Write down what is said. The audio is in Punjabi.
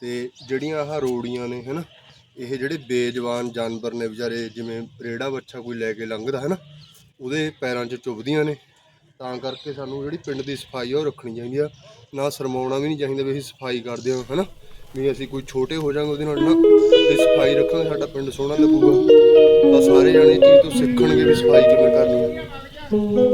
ਤੇ ਜਿਹੜੀਆਂ ਆਹ ਰੋੜੀਆਂ ਨੇ, ਹਨਾ, ਇਹ ਜਿਹੜੇ ਬੇਜਵਾਨ ਜਾਨਵਰ ਨੇ ਵਿਚਾਰੇ, ਜਿਵੇਂ ਰੇੜਾ ਬੱਚਾ ਕੋਈ ਲੈ ਕੇ ਲੰਘਦਾ ਹੈ ਨਾ ਉਹਦੇ ਪੈਰਾਂ 'ਚ ਚੁੱਭਦੀਆਂ ਨੇ। ਤਾਂ ਕਰਕੇ ਸਾਨੂੰ ਜਿਹੜੀ ਪਿੰਡ ਦੀ ਸਫ਼ਾਈ ਆ, ਉਹ ਰੱਖਣੀ ਚਾਹੀਦੀ ਆ। ਨਾ ਸ਼ਰਮਾਉਣਾ ਵੀ ਨਹੀਂ ਚਾਹੀਦਾ ਵੀ ਅਸੀਂ ਸਫ਼ਾਈ ਕਰਦੇ ਹਾਂ, ਹਨਾ, ਵੀ ਅਸੀਂ ਕੋਈ ਛੋਟੇ ਹੋ ਜਾਾਂਗੇ ਉਹਦੇ ਨਾਲ ਨਾ ਤੇ ਸਫ਼ਾਈ ਰੱਖਾਂਗੇ, ਸਾਡਾ ਪਿੰਡ ਸੋਹਣਾ ਲੱਗੂਗਾ। ਤਾਂ ਸਾਰੇ ਜਾਣੇ ਚੀਜ਼ ਤੋਂ ਸਿੱਖਣਗੇ ਵੀ ਸਫ਼ਾਈ ਕਿਵੇਂ ਕਰਨੀ ਹੈ